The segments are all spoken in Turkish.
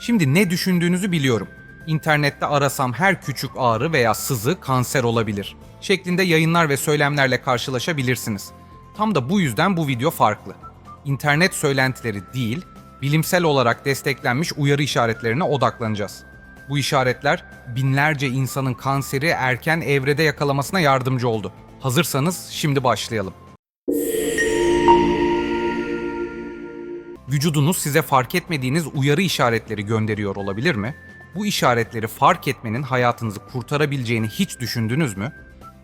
Şimdi ne düşündüğünüzü biliyorum. İnternette arasam her küçük ağrı veya sızı kanser olabilir. Şeklinde yayınlar ve söylemlerle karşılaşabilirsiniz. Tam da bu yüzden bu video farklı. İnternet söylentileri değil, bilimsel olarak desteklenmiş uyarı işaretlerine odaklanacağız. Bu işaretler binlerce insanın kanseri erken evrede yakalamasına yardımcı oldu. Hazırsanız şimdi başlayalım. Vücudunuz size fark etmediğiniz uyarı işaretleri gönderiyor olabilir mi? Bu işaretleri fark etmenin hayatınızı kurtarabileceğini hiç düşündünüz mü?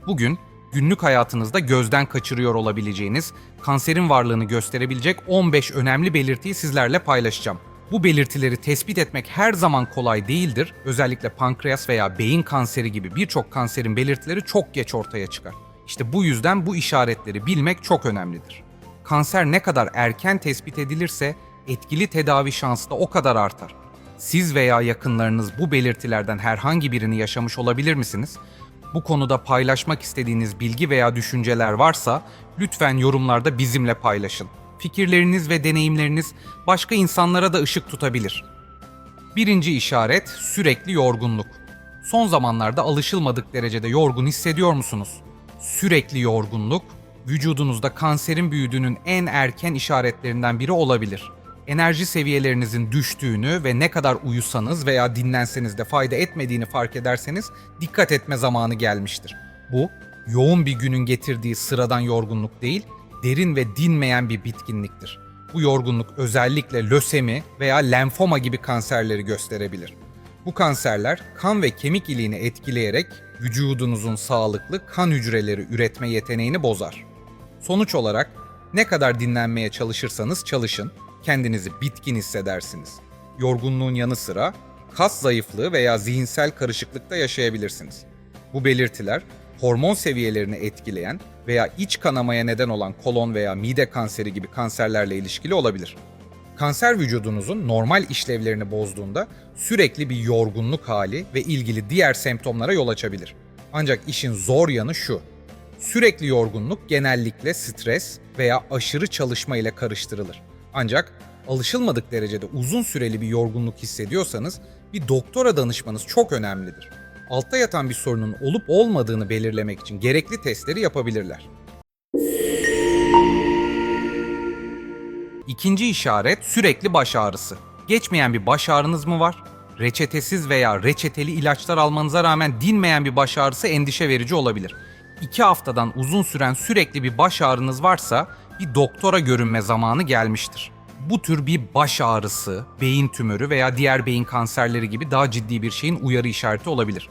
Bugün günlük hayatınızda gözden kaçırıyor olabileceğiniz, kanserin varlığını gösterebilecek 15 önemli belirtiyi sizlerle paylaşacağım. Bu belirtileri tespit etmek her zaman kolay değildir. Özellikle pankreas veya beyin kanseri gibi birçok kanserin belirtileri çok geç ortaya çıkar. İşte bu yüzden bu işaretleri bilmek çok önemlidir. Kanser ne kadar erken tespit edilirse etkili tedavi şansı da o kadar artar. Siz veya yakınlarınız bu belirtilerden herhangi birini yaşamış olabilir misiniz? Bu konuda paylaşmak istediğiniz bilgi veya düşünceler varsa lütfen yorumlarda bizimle paylaşın. Fikirleriniz ve deneyimleriniz başka insanlara da ışık tutabilir. Birinci işaret sürekli yorgunluk. Son zamanlarda alışılmadık derecede yorgun hissediyor musunuz? Sürekli yorgunluk, vücudunuzda kanserin büyüdüğünün en erken işaretlerinden biri olabilir. Enerji seviyelerinizin düştüğünü ve ne kadar uyusanız veya dinlenseniz de fayda etmediğini fark ederseniz dikkat etme zamanı gelmiştir. Bu, yoğun bir günün getirdiği sıradan yorgunluk değil, derin ve dinmeyen bir bitkinliktir. Bu yorgunluk özellikle lösemi veya lenfoma gibi kanserleri gösterebilir. Bu kanserler kan ve kemik iliğini etkileyerek vücudunuzun sağlıklı kan hücreleri üretme yeteneğini bozar. Sonuç olarak ne kadar dinlenmeye çalışırsanız çalışın, kendinizi bitkin hissedersiniz. Yorgunluğun yanı sıra kas zayıflığı veya zihinsel karışıklıkta yaşayabilirsiniz. Bu belirtiler hormon seviyelerini etkileyen veya iç kanamaya neden olan kolon veya mide kanseri gibi kanserlerle ilişkili olabilir. Kanser vücudunuzun normal işlevlerini bozduğunda sürekli bir yorgunluk hali ve ilgili diğer semptomlara yol açabilir. Ancak işin zor yanı şu. Sürekli yorgunluk genellikle stres veya aşırı çalışma ile karıştırılır. Ancak alışılmadık derecede uzun süreli bir yorgunluk hissediyorsanız bir doktora danışmanız çok önemlidir. Altta yatan bir sorunun olup olmadığını belirlemek için gerekli testleri yapabilirler. İkinci işaret sürekli baş ağrısı. Geçmeyen bir baş ağrınız mı var? Reçetesiz veya reçeteli ilaçlar almanıza rağmen dinmeyen bir baş ağrısı endişe verici olabilir. İki haftadan uzun süren sürekli bir baş ağrınız varsa bir doktora görünme zamanı gelmiştir. Bu tür bir baş ağrısı, beyin tümörü veya diğer beyin kanserleri gibi daha ciddi bir şeyin uyarı işareti olabilir.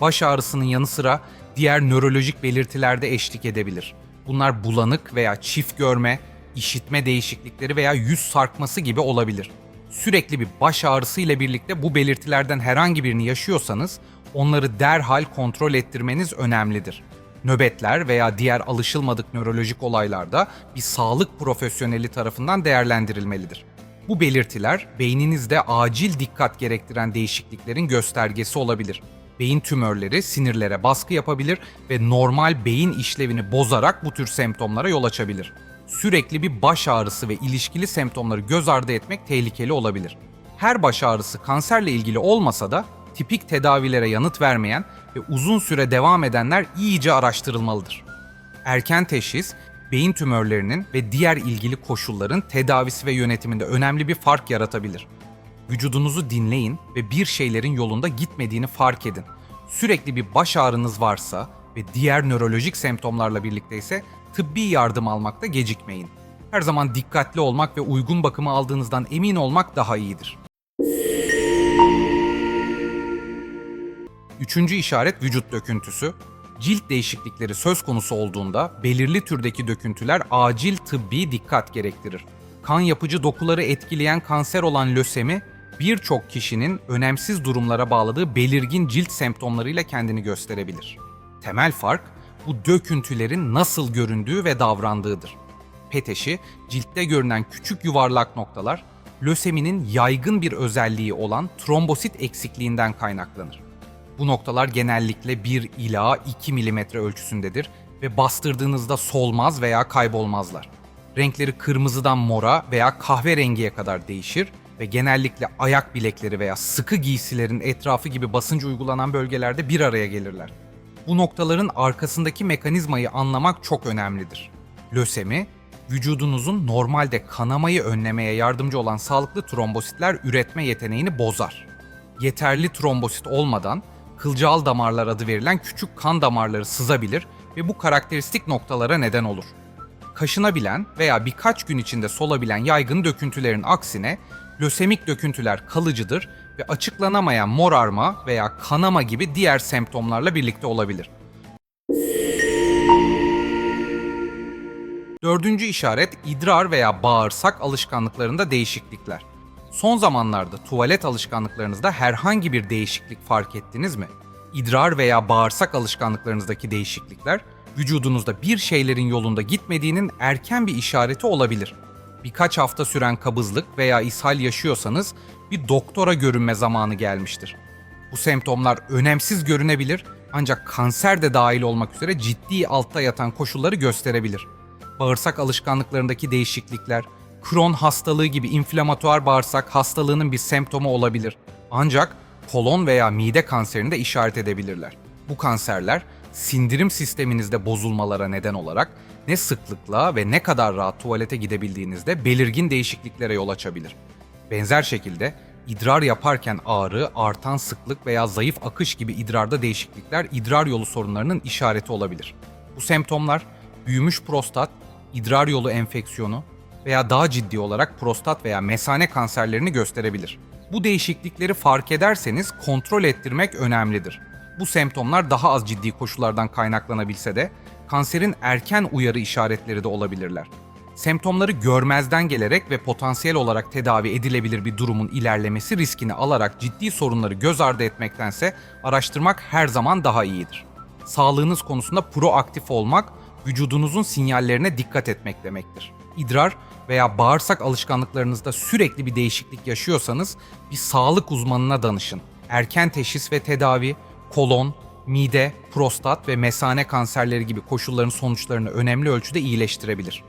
Baş ağrısının yanı sıra diğer nörolojik belirtiler de eşlik edebilir. Bunlar bulanık veya çift görme, işitme değişiklikleri veya yüz sarkması gibi olabilir. Sürekli bir baş ağrısı ile birlikte bu belirtilerden herhangi birini yaşıyorsanız onları derhal kontrol ettirmeniz önemlidir. Nöbetler veya diğer alışılmadık nörolojik olaylarda bir sağlık profesyoneli tarafından değerlendirilmelidir. Bu belirtiler beyninizde acil dikkat gerektiren değişikliklerin göstergesi olabilir. Beyin tümörleri sinirlere baskı yapabilir ve normal beyin işlevini bozarak bu tür semptomlara yol açabilir. Sürekli bir baş ağrısı ve ilişkili semptomları göz ardı etmek tehlikeli olabilir. Her baş ağrısı kanserle ilgili olmasa da tipik tedavilere yanıt vermeyen ve uzun süre devam edenler iyice araştırılmalıdır. Erken teşhis, beyin tümörlerinin ve diğer ilgili koşulların tedavisi ve yönetiminde önemli bir fark yaratabilir. Vücudunuzu dinleyin ve bir şeylerin yolunda gitmediğini fark edin. Sürekli bir baş ağrınız varsa ve diğer nörolojik semptomlarla birlikte ise tıbbi yardım almakta gecikmeyin. Her zaman dikkatli olmak ve uygun bakımı aldığınızdan emin olmak daha iyidir. Üçüncü işaret vücut döküntüsü. Cilt değişiklikleri söz konusu olduğunda belirli türdeki döküntüler acil tıbbi dikkat gerektirir. Kan yapıcı dokuları etkileyen kanser olan lösemi birçok kişinin önemsiz durumlara bağladığı belirgin cilt semptomlarıyla kendini gösterebilir. Temel fark bu döküntülerin nasıl göründüğü ve davrandığıdır. Peteşi, ciltte görünen küçük yuvarlak noktalar, löseminin yaygın bir özelliği olan trombosit eksikliğinden kaynaklanır. Bu noktalar genellikle 1 ila 2 mm ölçüsündedir ve bastırdığınızda solmaz veya kaybolmazlar. Renkleri kırmızıdan mora veya kahverengiye kadar değişir ve genellikle ayak bilekleri veya sıkı giysilerin etrafı gibi basınç uygulanan bölgelerde bir araya gelirler. Bu noktaların arkasındaki mekanizmayı anlamak çok önemlidir. Lösemi, vücudunuzun normalde kanamayı önlemeye yardımcı olan sağlıklı trombositler üretme yeteneğini bozar. Yeterli trombosit olmadan kılcal damarlar adı verilen küçük kan damarları sızabilir ve bu karakteristik noktalara neden olur. Kaşınabilen veya birkaç gün içinde solabilen yaygın döküntülerin aksine lösemik döküntüler kalıcıdır ve açıklanamayan morarma veya kanama gibi diğer semptomlarla birlikte olabilir. Dördüncü işaret idrar veya bağırsak alışkanlıklarında değişiklikler. Son zamanlarda tuvalet alışkanlıklarınızda herhangi bir değişiklik fark ettiniz mi? İdrar veya bağırsak alışkanlıklarınızdaki değişiklikler vücudunuzda bir şeylerin yolunda gitmediğinin erken bir işareti olabilir. Birkaç hafta süren kabızlık veya ishal yaşıyorsanız bir doktora görünme zamanı gelmiştir. Bu semptomlar önemsiz görünebilir ancak kanser de dahil olmak üzere ciddi altta yatan koşulları gösterebilir. Bağırsak alışkanlıklarındaki değişiklikler, Crohn hastalığı gibi inflamatuar bağırsak hastalığının bir semptomu olabilir. Ancak kolon veya mide kanserini de işaret edebilirler. Bu kanserler sindirim sisteminizde bozulmalara neden olarak ne sıklıkla ve ne kadar rahat tuvalete gidebildiğinizde belirgin değişikliklere yol açabilir. Benzer şekilde idrar yaparken ağrı, artan sıklık veya zayıf akış gibi idrarda değişiklikler idrar yolu sorunlarının işareti olabilir. Bu semptomlar büyümüş prostat, idrar yolu enfeksiyonu veya daha ciddi olarak prostat veya mesane kanserlerini gösterebilir. Bu değişiklikleri fark ederseniz kontrol ettirmek önemlidir. Bu semptomlar daha az ciddi koşullardan kaynaklanabilse de kanserin erken uyarı işaretleri de olabilirler. Semptomları görmezden gelerek ve potansiyel olarak tedavi edilebilir bir durumun ilerlemesi riskini alarak ciddi sorunları göz ardı etmektense araştırmak her zaman daha iyidir. Sağlığınız konusunda proaktif olmak, vücudunuzun sinyallerine dikkat etmek demektir. İdrar veya bağırsak alışkanlıklarınızda sürekli bir değişiklik yaşıyorsanız bir sağlık uzmanına danışın. Erken teşhis ve tedavi, kolon, mide, prostat ve mesane kanserleri gibi koşulların sonuçlarını önemli ölçüde iyileştirebilir.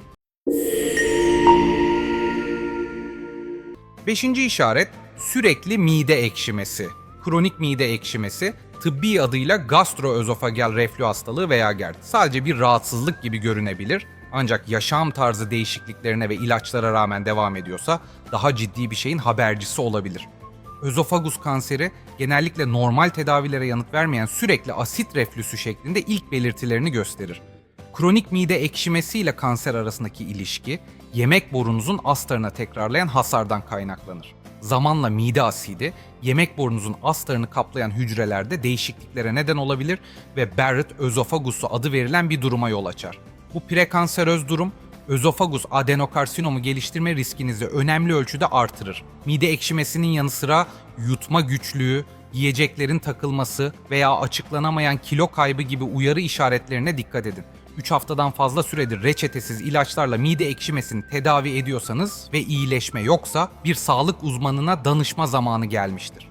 Beşinci işaret sürekli mide ekşimesi. Kronik mide ekşimesi tıbbi adıyla gastroözofageal reflü hastalığı veya GERD. Sadece bir rahatsızlık gibi görünebilir ancak yaşam tarzı değişikliklerine ve ilaçlara rağmen devam ediyorsa daha ciddi bir şeyin habercisi olabilir. Özofagus kanseri genellikle normal tedavilere yanıt vermeyen sürekli asit reflüsü şeklinde ilk belirtilerini gösterir. Kronik mide ekşimesi ile kanser arasındaki ilişki yemek borunuzun astarına tekrarlayan hasardan kaynaklanır. Zamanla mide asidi yemek borunuzun astarını kaplayan hücrelerde değişikliklere neden olabilir ve Barrett özofagusu adı verilen bir duruma yol açar. Bu prekanseröz durum özofagus adenokarsinomu geliştirme riskinizi önemli ölçüde artırır. Mide ekşimesinin yanı sıra yutma güçlüğü, yiyeceklerin takılması veya açıklanamayan kilo kaybı gibi uyarı işaretlerine dikkat edin. 3 haftadan fazla süredir reçetesiz ilaçlarla mide ekşimesini tedavi ediyorsanız ve iyileşme yoksa bir sağlık uzmanına danışma zamanı gelmiştir.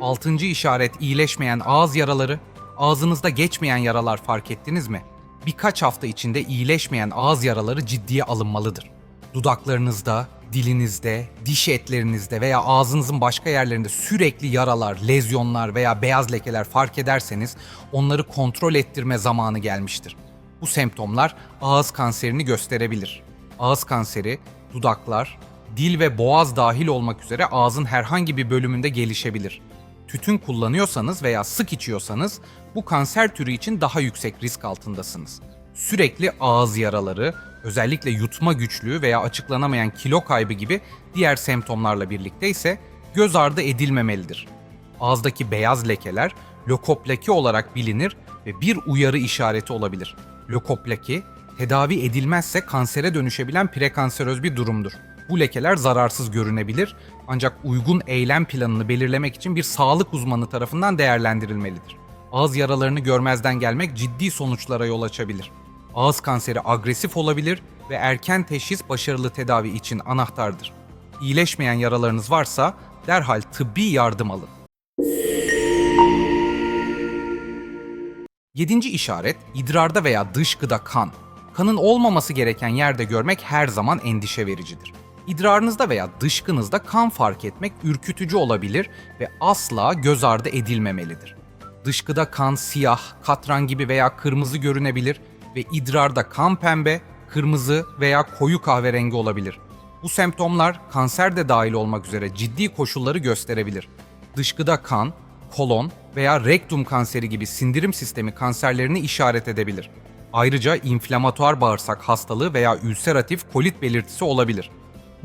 Altıncı işaret iyileşmeyen ağız yaraları. Ağzınızda geçmeyen yaralar fark ettiniz mi? Birkaç hafta içinde iyileşmeyen ağız yaraları ciddiye alınmalıdır. Dudaklarınızda, dilinizde, diş etlerinizde veya ağzınızın başka yerlerinde sürekli yaralar, lezyonlar veya beyaz lekeler fark ederseniz onları kontrol ettirme zamanı gelmiştir. Bu semptomlar ağız kanserini gösterebilir. Ağız kanseri, dudaklar, dil ve boğaz dahil olmak üzere ağzın herhangi bir bölümünde gelişebilir. Tütün kullanıyorsanız veya sık içiyorsanız bu kanser türü için daha yüksek risk altındasınız. Sürekli ağız yaraları, özellikle yutma güçlüğü veya açıklanamayan kilo kaybı gibi diğer semptomlarla birlikte ise göz ardı edilmemelidir. Ağızdaki beyaz lekeler lökoplaki olarak bilinir ve bir uyarı işareti olabilir. Lökoplaki, tedavi edilmezse kansere dönüşebilen prekanseröz bir durumdur. Bu lekeler zararsız görünebilir ancak uygun eylem planını belirlemek için bir sağlık uzmanı tarafından değerlendirilmelidir. Ağız yaralarını görmezden gelmek ciddi sonuçlara yol açabilir. Ağız kanseri agresif olabilir ve erken teşhis başarılı tedavi için anahtardır. İyileşmeyen yaralarınız varsa derhal tıbbi yardım alın. Yedinci işaret idrarda veya dışkıda kan. kanın olmaması gereken yerde görmek her zaman endişe vericidir. İdrarınızda veya dışkınızda kan fark etmek ürkütücü olabilir ve asla göz ardı edilmemelidir. Dışkıda kan siyah, katran gibi veya kırmızı görünebilir ve idrarda kan pembe, kırmızı veya koyu kahverengi olabilir. Bu semptomlar kanser de dahil olmak üzere ciddi koşulları gösterebilir. Dışkıda kan, kolon veya rektum kanseri gibi sindirim sistemi kanserlerini işaret edebilir. Ayrıca inflamatuar bağırsak hastalığı veya ülseratif kolit belirtisi olabilir.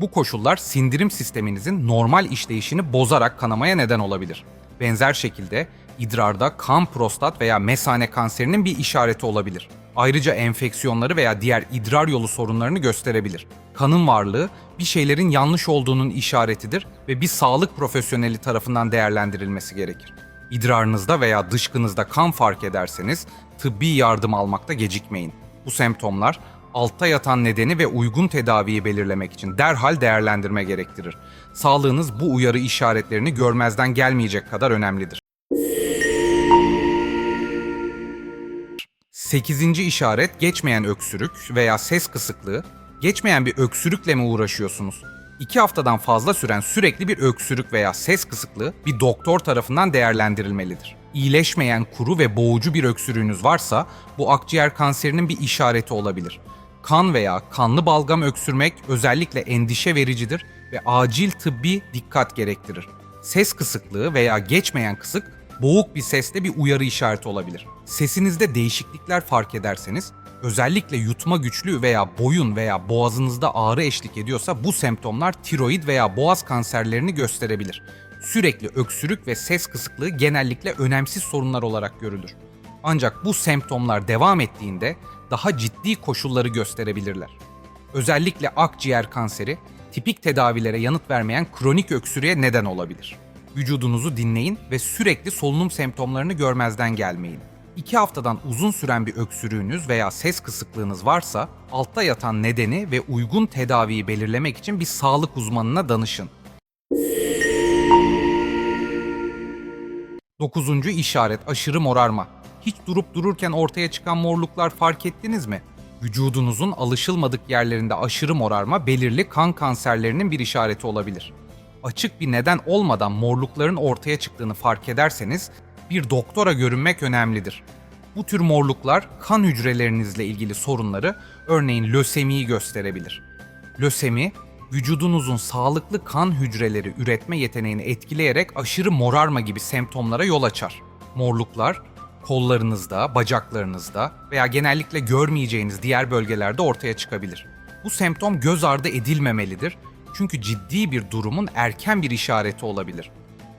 Bu koşullar sindirim sisteminizin normal işleyişini bozarak kanamaya neden olabilir. Benzer şekilde idrarda kan prostat veya mesane kanserinin bir işareti olabilir. Ayrıca enfeksiyonları veya diğer idrar yolu sorunlarını gösterebilir. Kanın varlığı bir şeylerin yanlış olduğunun işaretidir ve bir sağlık profesyoneli tarafından değerlendirilmesi gerekir. İdrarınızda veya dışkınızda kan fark ederseniz tıbbi yardım almakta gecikmeyin. Bu semptomlar altta yatan nedeni ve uygun tedaviyi belirlemek için derhal değerlendirme gerektirir. Sağlığınız bu uyarı işaretlerini görmezden gelmeyecek kadar önemlidir. 8. işaret geçmeyen öksürük veya ses kısıklığı. Geçmeyen bir öksürükle mi uğraşıyorsunuz? 2 haftadan fazla süren sürekli bir öksürük veya ses kısıklığı bir doktor tarafından değerlendirilmelidir. İyileşmeyen kuru ve boğucu bir öksürüğünüz varsa bu akciğer kanserinin bir işareti olabilir. Kan veya kanlı balgam öksürmek özellikle endişe vericidir ve acil tıbbi dikkat gerektirir. Ses kısıklığı veya geçmeyen kısık boğuk bir sesle bir uyarı işareti olabilir. Sesinizde değişiklikler fark ederseniz, özellikle yutma güçlüğü veya boyun veya boğazınızda ağrı eşlik ediyorsa bu semptomlar tiroid veya boğaz kanserlerini gösterebilir. Sürekli öksürük ve ses kısıklığı genellikle önemsiz sorunlar olarak görülür. Ancak bu semptomlar devam ettiğinde daha ciddi koşulları gösterebilirler. Özellikle akciğer kanseri, tipik tedavilere yanıt vermeyen kronik öksürüğe neden olabilir. Vücudunuzu dinleyin ve sürekli solunum semptomlarını görmezden gelmeyin. 2 haftadan uzun süren bir öksürüğünüz veya ses kısıklığınız varsa altta yatan nedeni ve uygun tedaviyi belirlemek için bir sağlık uzmanına danışın. 9. işaret aşırı morarma. Hiç durup dururken ortaya çıkan morluklar fark ettiniz mi? Vücudunuzun alışılmadık yerlerinde aşırı morarma belirli kan kanserlerinin bir işareti olabilir. Açık bir neden olmadan morlukların ortaya çıktığını fark ederseniz bir doktora görünmek önemlidir. Bu tür morluklar kan hücrelerinizle ilgili sorunları, örneğin lösemiyi gösterebilir. Lösemi, vücudunuzun sağlıklı kan hücreleri üretme yeteneğini etkileyerek aşırı morarma gibi semptomlara yol açar. Morluklar kollarınızda, bacaklarınızda veya genellikle görmeyeceğiniz diğer bölgelerde ortaya çıkabilir. Bu semptom göz ardı edilmemelidir çünkü ciddi bir durumun erken bir işareti olabilir.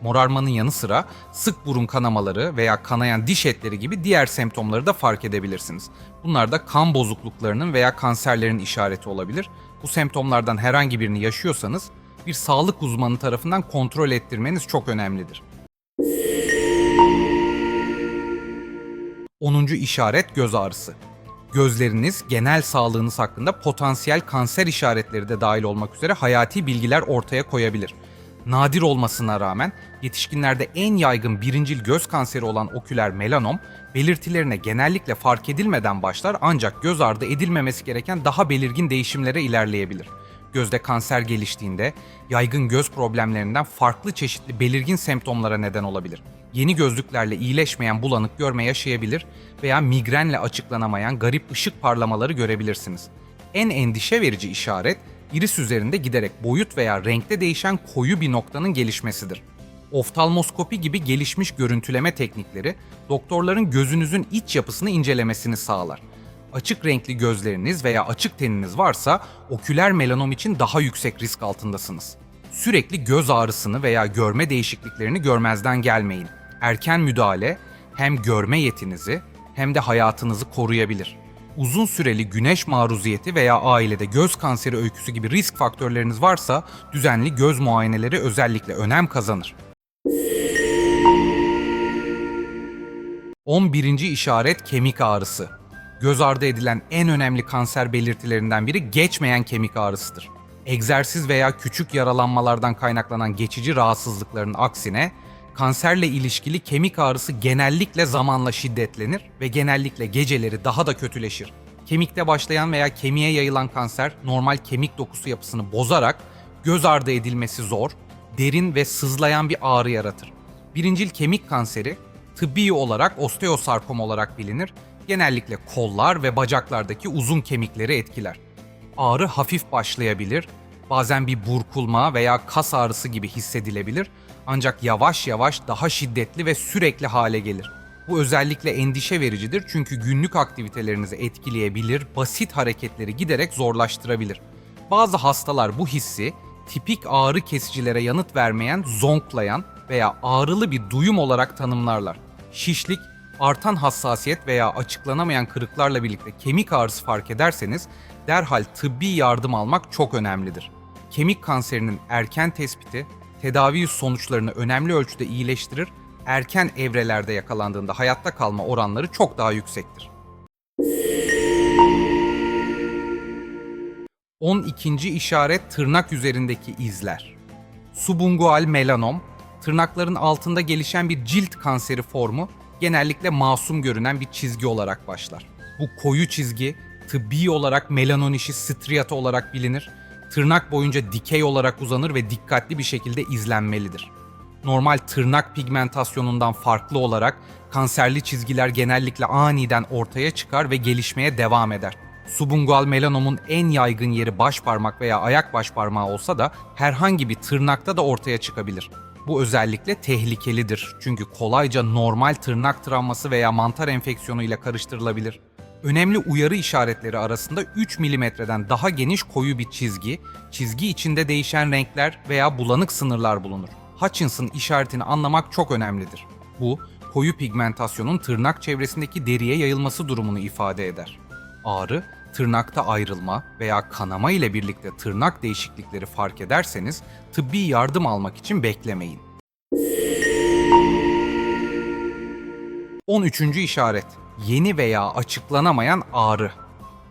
Morarmanın yanı sıra sık burun kanamaları veya kanayan diş etleri gibi diğer semptomları da fark edebilirsiniz. Bunlar da kan bozukluklarının veya kanserlerin işareti olabilir. Bu semptomlardan herhangi birini yaşıyorsanız bir sağlık uzmanı tarafından kontrol ettirmeniz çok önemlidir. 10. işaret göz ağrısı. Gözleriniz genel sağlığınız hakkında potansiyel kanser işaretleri de dahil olmak üzere hayati bilgiler ortaya koyabilir. Nadir olmasına rağmen yetişkinlerde en yaygın birincil göz kanseri olan oküler melanom belirtilerine genellikle fark edilmeden başlar ancak göz ardı edilmemesi gereken daha belirgin değişimlere ilerleyebilir. Gözde kanser geliştiğinde yaygın göz problemlerinden farklı çeşitli belirgin semptomlara neden olabilir. Yeni gözlüklerle iyileşmeyen bulanık görme yaşayabilir veya migrenle açıklanamayan garip ışık parlamaları görebilirsiniz. En endişe verici işaret iris üzerinde giderek boyut veya renkte değişen koyu bir noktanın gelişmesidir. Oftalmoskopi gibi gelişmiş görüntüleme teknikleri doktorların gözünüzün iç yapısını incelemesini sağlar. Açık renkli gözleriniz veya açık teniniz varsa oküler melanom için daha yüksek risk altındasınız. Sürekli göz ağrısını veya görme değişikliklerini görmezden gelmeyin. Erken müdahale hem görme yetinizi hem de hayatınızı koruyabilir. Uzun süreli güneş maruziyeti veya ailede göz kanseri öyküsü gibi risk faktörleriniz varsa düzenli göz muayeneleri özellikle önem kazanır. 11. işaret kemik ağrısı. Göz ardı edilen en önemli kanser belirtilerinden biri geçmeyen kemik ağrısıdır. Egzersiz veya küçük yaralanmalardan kaynaklanan geçici rahatsızlıkların aksine kanserle ilişkili kemik ağrısı genellikle zamanla şiddetlenir ve genellikle geceleri daha da kötüleşir. Kemikte başlayan veya kemiğe yayılan kanser normal kemik dokusu yapısını bozarak göz ardı edilmesi zor, derin ve sızlayan bir ağrı yaratır. Birincil kemik kanseri tıbbi olarak osteosarkom olarak bilinir. Genellikle kollar ve bacaklardaki uzun kemikleri etkiler. Ağrı hafif başlayabilir, bazen bir burkulma veya kas ağrısı gibi hissedilebilir ancak yavaş yavaş daha şiddetli ve sürekli hale gelir. Bu özellikle endişe vericidir çünkü günlük aktivitelerinizi etkileyebilir, basit hareketleri giderek zorlaştırabilir. Bazı hastalar bu hissi tipik ağrı kesicilere yanıt vermeyen zonklayan veya ağrılı bir duyum olarak tanımlarlar. Şişlik, artan hassasiyet veya açıklanamayan kırıklarla birlikte kemik ağrısı fark ederseniz derhal tıbbi yardım almak çok önemlidir. Kemik kanserinin erken tespiti tedavi sonuçlarını önemli ölçüde iyileştirir, erken evrelerde yakalandığında hayatta kalma oranları çok daha yüksektir. 12. işaret tırnak üzerindeki izler. Subungual melanom, tırnakların altında gelişen bir cilt kanseri formu genellikle masum görünen bir çizgi olarak başlar. Bu koyu çizgi tıbbi olarak melanonişi striata olarak bilinir. Tırnak boyunca dikey olarak uzanır ve dikkatli bir şekilde izlenmelidir. Normal tırnak pigmentasyonundan farklı olarak kanserli çizgiler genellikle aniden ortaya çıkar ve gelişmeye devam eder. Subungual melanomun en yaygın yeri baş parmak veya ayak baş parmağı olsa da herhangi bir tırnakta da ortaya çıkabilir. Bu özellikle tehlikelidir çünkü kolayca normal tırnak travması veya mantar enfeksiyonu ile karıştırılabilir. Önemli uyarı işaretleri arasında 3 milimetreden daha geniş koyu bir çizgi, çizgi içinde değişen renkler veya bulanık sınırlar bulunur. Hutchinson işaretini anlamak çok önemlidir. Bu, koyu pigmentasyonun tırnak çevresindeki deriye yayılması durumunu ifade eder. Ağrı, tırnakta ayrılma veya kanama ile birlikte tırnak değişiklikleri fark ederseniz tıbbi yardım almak için beklemeyin. 13. işaret. Yeni veya açıklanamayan ağrı.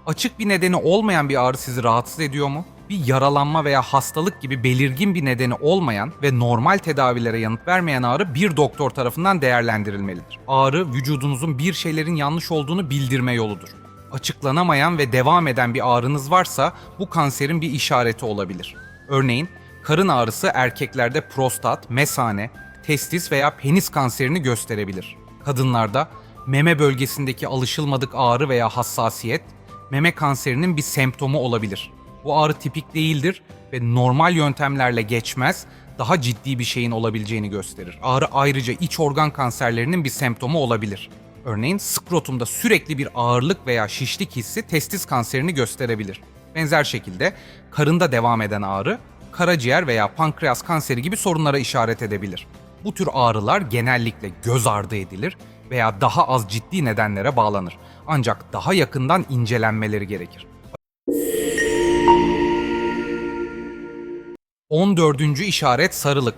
Açık bir nedeni olmayan bir ağrı sizi rahatsız ediyor mu? Bir yaralanma veya hastalık gibi belirgin bir nedeni olmayan ve normal tedavilere yanıt vermeyen ağrı bir doktor tarafından değerlendirilmelidir. Ağrı vücudunuzun bir şeylerin yanlış olduğunu bildirme yoludur. Açıklanamayan ve devam eden bir ağrınız varsa bu kanserin bir işareti olabilir. Örneğin karın ağrısı erkeklerde prostat, mesane, testis veya penis kanserini gösterebilir. Kadınlarda meme bölgesindeki alışılmadık ağrı veya hassasiyet meme kanserinin bir semptomu olabilir. Bu ağrı tipik değildir ve normal yöntemlerle geçmez, daha ciddi bir şeyin olabileceğini gösterir. Ağrı ayrıca iç organ kanserlerinin bir semptomu olabilir. Örneğin skrotumda sürekli bir ağırlık veya şişlik hissi testis kanserini gösterebilir. Benzer şekilde karında devam eden ağrı karaciğer veya pankreas kanseri gibi sorunlara işaret edebilir. Bu tür ağrılar genellikle göz ardı edilir veya daha az ciddi nedenlere bağlanır. Ancak daha yakından incelenmeleri gerekir. 14. işaret sarılık.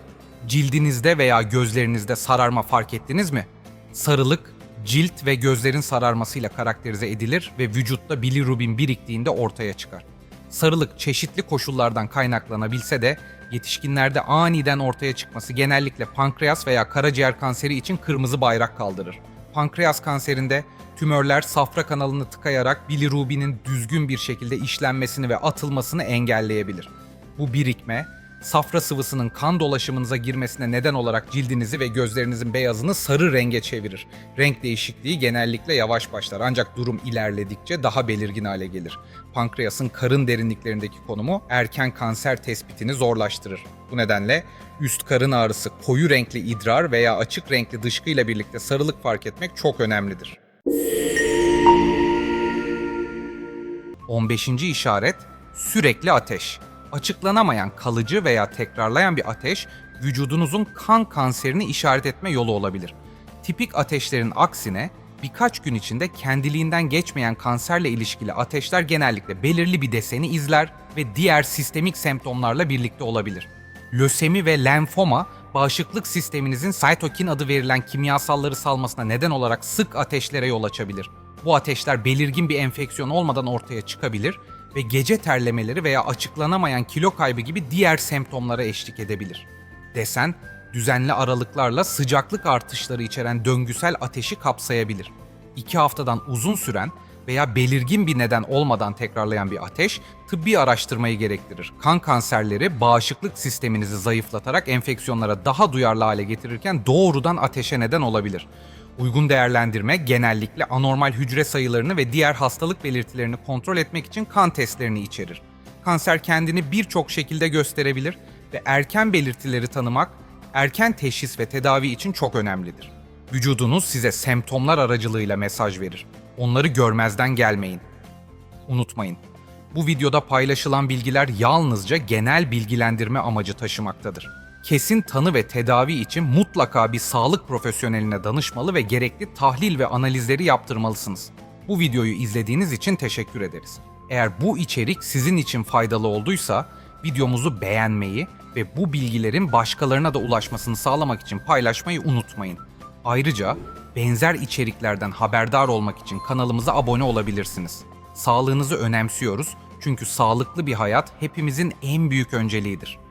Cildinizde veya gözlerinizde sararma fark ettiniz mi? Sarılık, cilt ve gözlerin sararmasıyla karakterize edilir ve vücutta bilirubin biriktiğinde ortaya çıkar. Sarılık çeşitli koşullardan kaynaklanabilse de yetişkinlerde aniden ortaya çıkması genellikle pankreas veya karaciğer kanseri için kırmızı bayrak kaldırır. Pankreas kanserinde tümörler safra kanalını tıkayarak bilirubinin düzgün bir şekilde işlenmesini ve atılmasını engelleyebilir. Bu birikme safra sıvısının kan dolaşımınıza girmesine neden olarak cildinizi ve gözlerinizin beyazını sarı renge çevirir. Renk değişikliği genellikle yavaş başlar ancak durum ilerledikçe daha belirgin hale gelir. Pankreasın karın derinliklerindeki konumu erken kanser tespitini zorlaştırır. Bu nedenle üst karın ağrısı, koyu renkli idrar veya açık renkli dışkı ile birlikte sarılık fark etmek çok önemlidir. 15. işaret sürekli ateş. Açıklanamayan kalıcı veya tekrarlayan bir ateş vücudunuzun kan kanserini işaret etme yolu olabilir. Tipik ateşlerin aksine birkaç gün içinde kendiliğinden geçmeyen kanserle ilişkili ateşler genellikle belirli bir deseni izler ve diğer sistemik semptomlarla birlikte olabilir. Lösemi ve lenfoma bağışıklık sisteminizin cytokin adı verilen kimyasalları salmasına neden olarak sık ateşlere yol açabilir. Bu ateşler belirgin bir enfeksiyon olmadan ortaya çıkabilir ve gece terlemeleri veya açıklanamayan kilo kaybı gibi diğer semptomlara eşlik edebilir. Desen, düzenli aralıklarla sıcaklık artışları içeren döngüsel ateşi kapsayabilir. İki haftadan uzun süren veya belirgin bir neden olmadan tekrarlayan bir ateş tıbbi araştırmayı gerektirir. Kan kanserleri bağışıklık sisteminizi zayıflatarak enfeksiyonlara daha duyarlı hale getirirken doğrudan ateşe neden olabilir. Uygun değerlendirme genellikle anormal hücre sayılarını ve diğer hastalık belirtilerini kontrol etmek için kan testlerini içerir. Kanser kendini birçok şekilde gösterebilir ve erken belirtileri tanımak, erken teşhis ve tedavi için çok önemlidir. Vücudunuz size semptomlar aracılığıyla mesaj verir. Onları görmezden gelmeyin. Unutmayın, bu videoda paylaşılan bilgiler yalnızca genel bilgilendirme amacı taşımaktadır. Kesin tanı ve tedavi için mutlaka bir sağlık profesyoneline danışmalı ve gerekli tahlil ve analizleri yaptırmalısınız. Bu videoyu izlediğiniz için teşekkür ederiz. Eğer bu içerik sizin için faydalı olduysa videomuzu beğenmeyi ve bu bilgilerin başkalarına da ulaşmasını sağlamak için paylaşmayı unutmayın. Ayrıca benzer içeriklerden haberdar olmak için kanalımıza abone olabilirsiniz. Sağlığınızı önemsiyoruz çünkü sağlıklı bir hayat hepimizin en büyük önceliğidir.